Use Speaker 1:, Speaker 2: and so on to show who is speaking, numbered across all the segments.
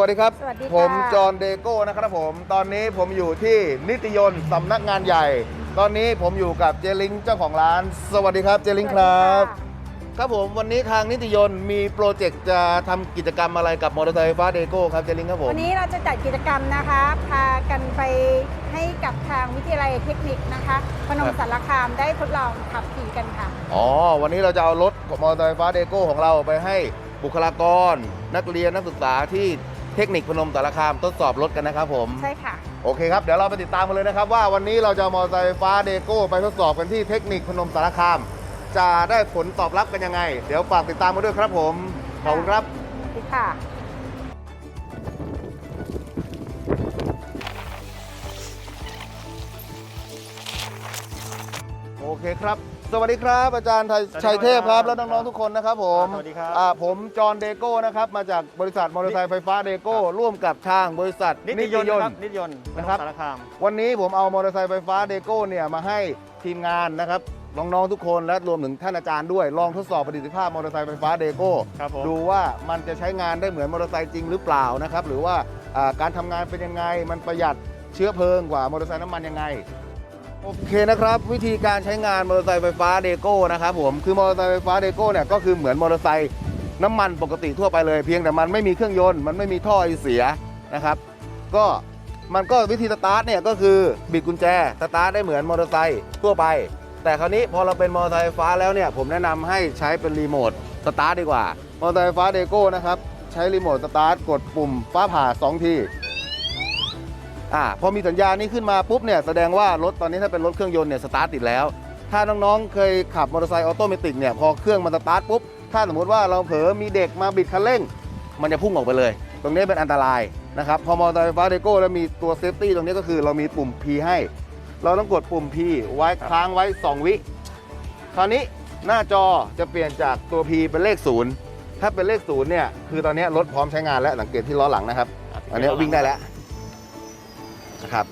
Speaker 1: วัสดีครับ
Speaker 2: สวัสดีค่ะ
Speaker 1: ผมจอห์นเดโก้นะครับผม ตอนนี้ผมอยู่ที่นิติยนต์สำนักงานใหญ่ ตอนนี้ผมอยู่กับเจลิงเจ้าของร้าน สวัสดีครับเจลิงครับ ครับผมวันนี้ทางนิติยนต์มีโปรเจกต์จะทำกิจกรรมอะไรกับมอเตอร์ไซค์ไฟฟ้าเดโก้ครับเจลิงครับผม
Speaker 2: วันนี้เราจะจัดกิจกรรมนะคะ พากันไปให้กับทางวิทยาลัยเทคนิคนะคะพนมสารคามได้ทดลองขับขี่กันค่ะ
Speaker 1: อ๋อวันนี้เราจะเอารถมอเตอร์ไซค์ไฟฟ้าเดโก้ของเราไปให้บุคลากร นักเรียนนักศึกษาที่ เทคนิคพนมสารคามทดสอบรถกันนะครับผม
Speaker 2: ใช่ค่ะ
Speaker 1: โอเคครับ เดี๋ยวเราไปติดตามกันเลยนะครับ ว่าวันนี้เราจะเอามอเตอร์ไซค์ไฟฟ้าเดโก้ไปทดสอบกันที่เทคนิคพนมสารคาม จะได้ผลตอบรับกันยังไง เดี๋ยวฝากติดตามมาด้วยครับผม ขอบคุณครับ
Speaker 2: สวัสดีค่ะ
Speaker 1: โอเคครับ สวัสดีครับ อาจารย์ชัย
Speaker 3: สวัสดีครับ
Speaker 1: ชัยเทพครับ และน้องๆทุกคนนะครับผม
Speaker 3: สวัสดีครับ
Speaker 1: อ่าผมจอห์นเดโก้นะครับมาจากบริษัทมอเตอร์ไซค์ไฟฟ้าเดโก้ร่วมกับทางบริษัท
Speaker 3: นิติยนต์นะครับนิติยนต์
Speaker 1: นะครับ
Speaker 3: สารคาม
Speaker 1: วันนี้ผมเอามอเตอร์ไซค์ไฟฟ้าเดโก้เนี่ยมาให้ทีมงานนะครับน้องๆทุกคนและรวมถึงท่านอาจารย์ด้วยลองทดสอบประสิทธิภาพมอเตอร์ไซค์ไฟฟ้าเดโก้
Speaker 3: ครับผม
Speaker 1: ดูว่ามันจะใช้งานได้เหมือนมอเตอร์ไซค์จริงหรือเปล่านะครับหรือว่าอ่าการทำงานเป็นยังไงมันประหยัดเชื้อเพลิงกว่ามอเตอร์ไซค์น้ำมันยังไง โอเคนะครับวิธีการใช้งานมอเตอร์ไซค์ไฟฟ้าเดโก้นะครับผมคือมอเตอร์ไซค์ไฟฟ้าเดโก้เนี่ยก็คือเหมือนมอเตอร์ไซค์น้ำมันปกติทั่วไปเลยเพียงแต่มันไม่มีเครื่องยนต์มันไม่มีท่อไอเสียนะครับก็มันก็วิธีสตาร์ทเนี่ยก็คือบิดกุญแจสตาร์ทได้เหมือนมอเตอร์ไซค์ทั่วไป แต่คราวนี้พอเราเป็นมอเตอร์ไซค์ไฟฟ้าแล้วเนี่ยผมแนะนำให้ใช้เป็นรีโมทสตาร์ทดีกว่า มอเตอร์ไซค์ไฟฟ้าเดโก้นะครับใช้รีโมทสตาร์ทกดปุ่มฟ้าผ่าสองที อ่าพอมีสัญญาณนี้ขึ้นมาปุ๊บเนี่ยแสดงว่ารถตอนนี้ถ้าเป็นรถเครื่องยนต์เนี่ยสตาร์ทติดแล้ว ถ้าน้องๆเคยขับมอเตอร์ไซค์ออโตเมติกเนี่ยพอเครื่องมันสตาร์ทปุ๊บถ้าสมมติว่าเราเผลอมีเด็กมาบิดคันเร่ง มันจะพุ่งออกไปเลย ตรงนี้เป็นอันตรายนะครับพอมอเตอร์ไซค์ไฟฟ้าเดโก้แล้วมีตัวเซฟตี้ตรงนี้ก็คือเรามีปุ่ม P ให้ เราต้องกดปุ่ม P ไว้ค้างไว้ 2 วิ คราวนี้หน้าจอจะเปลี่ยนจากตัว P เป็นเลขศูนย์ถ้าเป็นเลขศูนย์เนี่ยคือตอนนี้รถพร้อมใช้งานแล้วสังเกตที่ล้อหลังนะครับ อันนี้วิ่งได้แล้ว นะครับ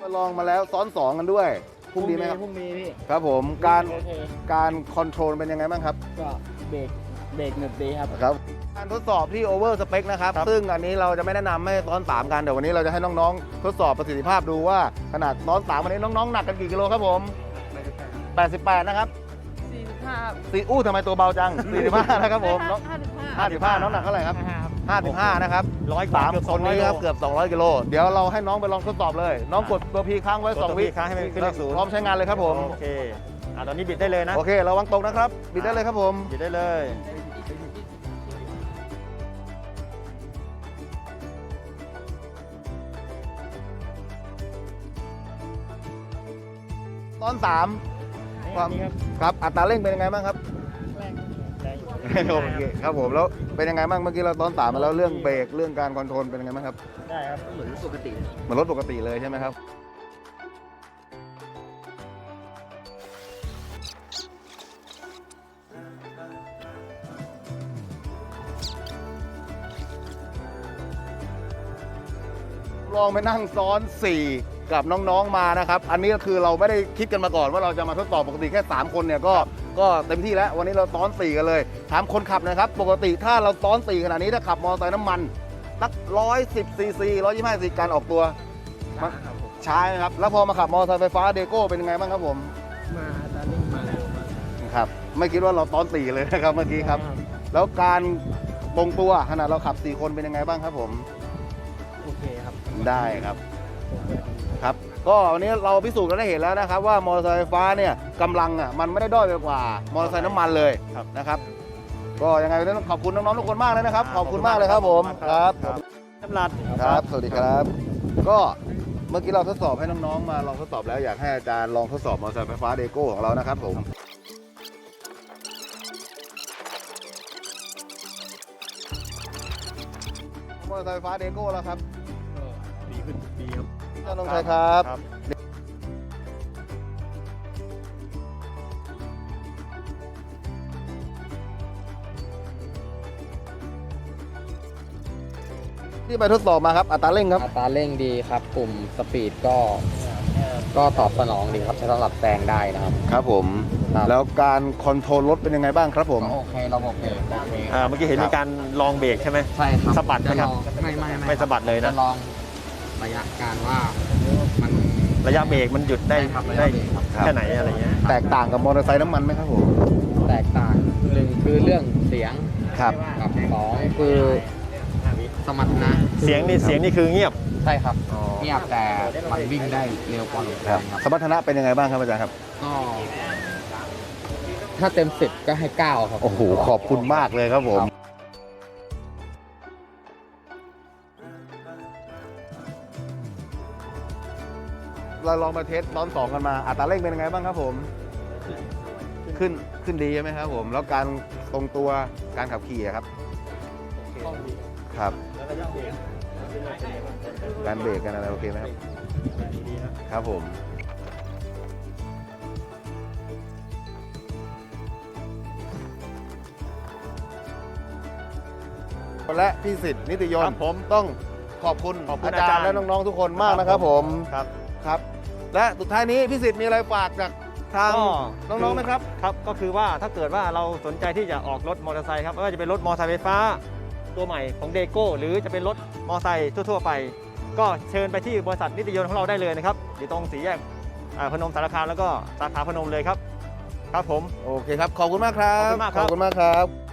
Speaker 1: มาลองมาแล้วซ้อนสองกันด้วยพุ่งดีไหมครับ
Speaker 4: พรุ่งนี้พี่
Speaker 1: ครับผมการ
Speaker 4: โอเค
Speaker 1: การคอนโทรลเป็นยังไงบ้างครับ
Speaker 4: ก็เบรกเบรกหนึบดีครับ
Speaker 1: ครับ การทดสอบที่โอเวอร์สเปคนะครับ ซึ่งอันนี้เราจะไม่แนะนำให้ซ้อนสามกันเดี๋ยววันนี้เราจะให้น้องๆ ทดสอบประสิทธิภาพดูว่าขนาดซ้อนสามวันนี้น้องๆ หนักกันกี่กิโลครับผม 88 นะครับ
Speaker 4: 45
Speaker 1: ซีอู้ทำไมตัวเบาจัง 45 นะครับผมน้อง
Speaker 4: 55
Speaker 1: 55 น้องหนักเท่าไหร่ครับ
Speaker 4: 55
Speaker 1: 55นะครับ
Speaker 3: ร้อยกว่า
Speaker 1: สาม
Speaker 3: เกือบ
Speaker 1: ค
Speaker 3: สอง
Speaker 1: น
Speaker 3: ร้อย
Speaker 1: นี้
Speaker 3: โล
Speaker 1: ครับเกือบ 200 กิโล เดี๋ยวเราให้น้องไปลองทดสอบเลย น้องกดตัวพีค้างไว้
Speaker 3: กดตัว
Speaker 1: 2วิ
Speaker 3: P ค้างให้มันขึ้นเลขศูนย์
Speaker 1: พร้อมใช้งานเลยครับผม
Speaker 3: โอเคอะตอนนี้บิดได้เลยนะ
Speaker 1: โอเค ระวังตกนะครับบิดได้เลยครับผม
Speaker 3: บิดได้เลย
Speaker 1: ตอนสามความ
Speaker 3: นี่ครับ
Speaker 1: ครับอัตราเร่งเป็นยังไงบ้างครับ
Speaker 4: แรง
Speaker 3: ได้อยู่
Speaker 1: โอเคครับผมแล้วเป็นยังไงบ้างเมื่อกี้เราตอนสามมาแล้วเรื่องเบรกเรื่องการคอนโทรลเป็นยังไงบ้างครับ
Speaker 3: ได้ครับเหมือนปกติ
Speaker 1: เหมือนรถปกติเลยใช่ไหมครับลองไปนั่งซ้อน4 กับน้องๆมานะครับ อันนี้ก็คือเราไม่ได้คิดกันมาก่อนว่าเราจะมาทดสอบปกติแค่ 3 คนเนี่ยก็ก็เต็มที่แล้ววันนี้เราซ้อน 4 กันเลยถามคนขับนะครับ ปกติถ้าเราซ้อน 4 ขนาดนี้ถ้าขับมอเตอร์ไซค์น้ำมันสัก110ซีซี125ซีการออกตัวมันช้าไหมครับ แล้วพอมาขับมอเตอร์ไซค์ไฟฟ้าเดโก้เป็นยังไงบ้างครับผม
Speaker 4: มาตอนนี้มาเร็วมาก
Speaker 1: ครับไม่คิดว่าเราซ้อน4เลยนะครับเมื่อกี้ครับ แล้วการตรงตัวขนาดเราขับ 4 คนเป็นยังไงบ้างครับผม
Speaker 4: โอเคครับ
Speaker 1: ได้ครับ ครับก็วันนี้เราพิสูจน์กันได้เห็นแล้วนะครับ ว่ามอเตอร์ไซค์ไฟฟ้าเนี่ยกำลังอะมันไม่ได้ด้อยไปกว่ามอเตอร์ไซค์น้ำมันเลย
Speaker 3: ครับ
Speaker 1: นะครับ ก็ยังไงวันนี้ต้องขอบคุณน้องๆทุกคนมากเลยนะครับขอบคุณมากเลยครับผมครับ
Speaker 3: จำรัด
Speaker 1: ครับ สวัสดีครับ ก็เมื่อกี้เราทดสอบให้น้องๆมาลองทดสอบแล้วอยากให้อาจารย์ลองทดสอบมอเตอร์ไซค์ไฟฟ้าเดโก้ของเรานะครับผมมอเตอร์ไซค์ไฟฟ้าเดโก้แล้วครับ
Speaker 3: ดีขึ้นดีครับ
Speaker 1: ท่านลงชัยครับ
Speaker 3: ครับ
Speaker 1: ที่ไปทดสอบมาครับอัตราเร่งครับ
Speaker 5: อัตราเร่งดีครับ กลุ่มสปีดก็ ก็ตอบสนองดีครับใช้สำหรับแซงได้นะครับ
Speaker 1: ครับผม
Speaker 5: ครับ
Speaker 1: แล้วการคอนโทรลรถเป็นยังไงบ้างครับผม
Speaker 5: ก็โอเคระบบเบรกโอเค
Speaker 3: อ่าเมื่อกี้เห็นมีการลองเบรกใช่ไหม
Speaker 5: ใช่ครับ
Speaker 3: สะบัดไหมครับ
Speaker 5: จะลองไม่ไม่
Speaker 3: ไม่สะบัดเลยนะ
Speaker 5: จะลอง ระยะการว่ามัน
Speaker 3: ระยะเบรกมันหยุดได้
Speaker 5: ใช่ครับระยะ
Speaker 3: ได้
Speaker 5: เบรกครับ
Speaker 3: แค่ไหนอะไรเงี้ย
Speaker 1: แตกต่างกับมอเตอร์ไซค์น้ำมันไหมครับผม
Speaker 5: แตกต่างหนึ่งคือเรื่องเสียง
Speaker 1: ครับ
Speaker 5: กับสองคือสมรรถนะ
Speaker 3: เสียงนี่เสียงนี่คือเงียบ
Speaker 5: ใช่ครับ
Speaker 3: อ๋อ
Speaker 5: เงียบแต่มันวิ่งได้เร็วกว่าลมแรงครับ
Speaker 1: สมรรถนะเป็นยังไงบ้างครับอาจารย์ครับ
Speaker 5: ก็ถ้าเต็มสิบก็ให้เก้าครับ
Speaker 1: โอ้โห ขอบคุณมากเลยครับผม เราลองมาเทสตอนสองกันมาอัตราเร่งเป็นยังไงบ้างครับผม ขึ้นขึ้นดีใช่ไหมครับผม แล้วการทรงตัวการขับขี่อะครับครับการเบรกกันอะไรโอเคไหมครับครับผมและพี่สิทธิ์นิติยน
Speaker 3: ครั
Speaker 1: ต์
Speaker 3: บผม
Speaker 1: ต้องขอบคุณ
Speaker 3: ขอบคุณ
Speaker 1: อาจารย์
Speaker 3: อาจารย์
Speaker 1: และน้อง ๆ ทุกคนมากนะครับผม
Speaker 3: ครับ
Speaker 1: ครับ และสุดท้ายนี้พี่สิทธิ์มีอะไรฝากจากทาง
Speaker 3: ก็
Speaker 1: น้องๆไหมครับ
Speaker 3: ครับ ก็คือว่าถ้าเกิดว่าเราสนใจที่จะออกรถมอเตอร์ไซค์ครับไม่ว่าจะเป็นรถมอเตอร์ไซค์ไฟฟ้า ตัวใหม่ของเดโก้หรือจะเป็นรถมอเตอร์ไซค์ทั่ว ๆ ไป ก็เชิญไปที่บริษัทนิติยนต์ของเราได้เลยนะครับอยู่ตรงสี่แยกอ่าพนมสารคามแล้วก็สาขาพนมเลยครับ ครับผม
Speaker 1: โอเคครับ ขอบคุณมากครับ
Speaker 3: ขอบคุณมากครับ
Speaker 1: ขอบคุณมากครับ